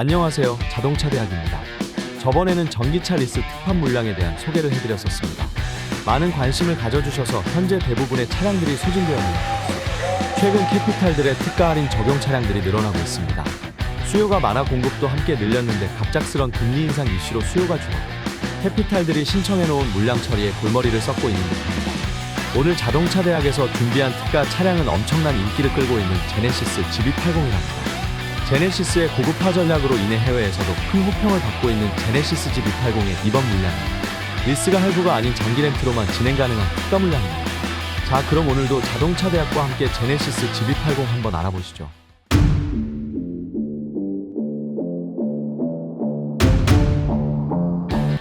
안녕하세요. 자동차 대학입니다. 저번에는 전기차 리스 특판 물량에 대한 소개를 해드렸었습니다. 많은 관심을 가져주셔서 현재 대부분의 차량들이 소진되었는데 최근 캐피탈들의 특가 할인 적용 차량들이 늘어나고 있습니다. 수요가 많아 공급도 함께 늘렸는데 갑작스런 금리 인상 이슈로 수요가 줄어 캐피탈들이 신청해놓은 물량 처리에 골머리를 썩고 있는 듯합니다. 오늘 자동차 대학에서 준비한 특가 차량은 엄청난 인기를 끌고 있는 제네시스 GB80이랍니다. 제네시스의 고급화 전략으로 인해 해외에서도 큰 호평을 받고 있는 제네시스 GB80의 이번 물량은 리스가 할부가 아닌 장기 렌트로만 진행 가능한 특가 물량입니다. 자, 그럼 오늘도 자동차 대학과 함께 제네시스 GB80 한번 알아보시죠.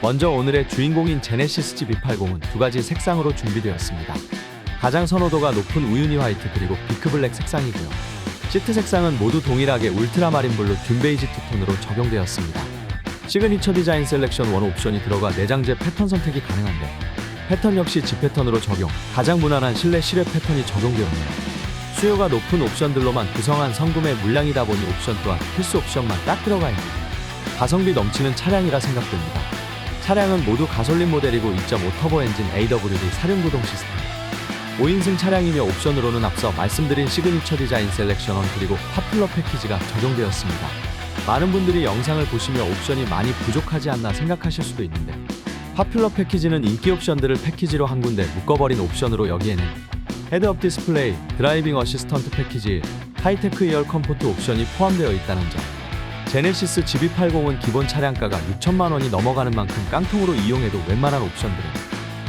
먼저 오늘의 주인공인 제네시스 GB80은 두 가지 색상으로 준비되었습니다. 가장 선호도가 높은 우유니 화이트 그리고 비크 블랙 색상이고요. 시트 색상은 모두 동일하게 울트라마린 블루 듄 베이지 투톤으로 적용되었습니다. 시그니처 디자인 셀렉션 원 옵션이 들어가 내장재 패턴 선택이 가능한데 패턴 역시 G 패턴으로 적용, 가장 무난한 실내 실외 패턴이 적용되었네요. 수요가 높은 옵션들로만 구성한 성금의 물량이다 보니 옵션 또한 필수 옵션만 딱 들어가 있는 가성비 넘치는 차량이라 생각됩니다. 차량은 모두 가솔린 모델이고 2.5 터보 엔진 AWD 사륜 구동 시스템 5인승 차량이며 옵션으로는 앞서 말씀드린 시그니처 디자인 셀렉션 원 그리고 파퓰러 패키지가 적용되었습니다. 많은 분들이 영상을 보시며 옵션이 많이 부족하지 않나 생각하실 수도 있는데 파퓰러 패키지는 인기 옵션들을 패키지로 한 군데 묶어버린 옵션으로 여기에는 헤드업 디스플레이, 드라이빙 어시스턴트 패키지, 하이테크 이어 컴포트 옵션이 포함되어 있다는 점 제네시스 GB80은 기본 차량가가 6천만 원이 넘어가는 만큼 깡통으로 이용해도 웬만한 옵션들은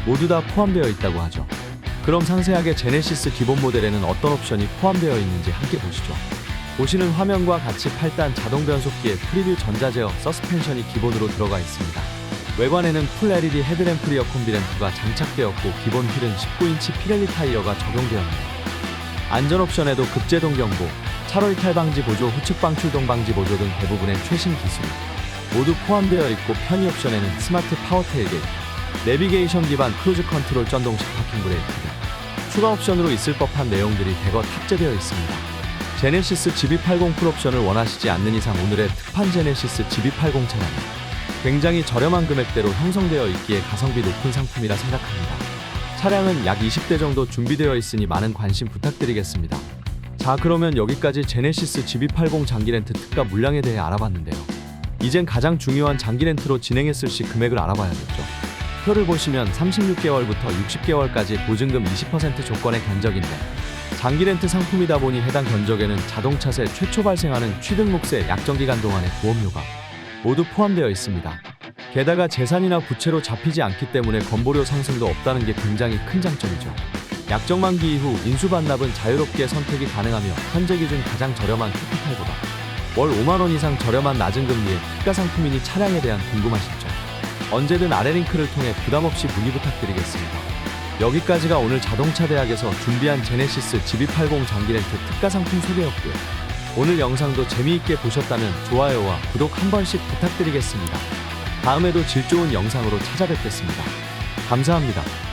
모두 다 포함되어 있다고 하죠. 그럼 상세하게 제네시스 기본 모델에는 어떤 옵션이 포함되어 있는지 함께 보시죠. 보시는 화면과 같이 8단 자동 변속기에 프리뷰 전자제어 서스펜션이 기본으로 들어가 있습니다. 외관에는 풀 LED 헤드램프 리어 콤비램프가 장착되었고 기본 휠은 19인치 피렐리 타이어가 적용되었네요. 안전 옵션에도 급제동 경보, 차로 이탈 방지 보조, 후측 방출동 방지 보조 등 대부분의 최신 기술이 모두 포함되어 있고 편의 옵션에는 스마트 파워 테일게이트, 내비게이션 기반 크루즈 컨트롤 전동식 파킹 브레이크 등 추가 옵션으로 있을 법한 내용들이 대거 탑재되어 있습니다. 제네시스 GB80 풀옵션을 원하시지 않는 이상 오늘의 특판 제네시스 GB80 차량은 굉장히 저렴한 금액대로 형성되어 있기에 가성비 높은 상품이라 생각합니다. 차량은 약 20대 정도 준비되어 있으니 많은 관심 부탁드리겠습니다. 자 그러면 여기까지 제네시스 GB80 장기 렌트 특가 물량에 대해 알아봤는데요. 이젠 가장 중요한 장기 렌트로 진행했을 시 금액을 알아봐야겠죠. 표를 보시면 36개월부터 60개월까지 보증금 20% 조건의 견적인데 장기 렌트 상품이다 보니 해당 견적에는 자동차세 최초 발생하는 취등록세 약정기간 동안의 보험료가 모두 포함되어 있습니다. 게다가 재산이나 부채로 잡히지 않기 때문에 건보료 상승도 없다는 게 굉장히 큰 장점이죠. 약정 만기 이후 인수 반납은 자유롭게 선택이 가능하며 현재 기준 가장 저렴한 캐피탈보다 월 5만 원 이상 저렴한 낮은 금리의 특가 상품이니 차량에 대한 궁금하시죠? 언제든 아래 링크를 통해 부담 없이 문의 부탁드리겠습니다. 여기까지가 오늘 자동차 대학에서 준비한 제네시스 GB80 장기 렌트 특가 상품 소개였고요. 오늘 영상도 재미있게 보셨다면 좋아요와 구독 한 번씩 부탁드리겠습니다. 다음에도 질 좋은 영상으로 찾아뵙겠습니다. 감사합니다.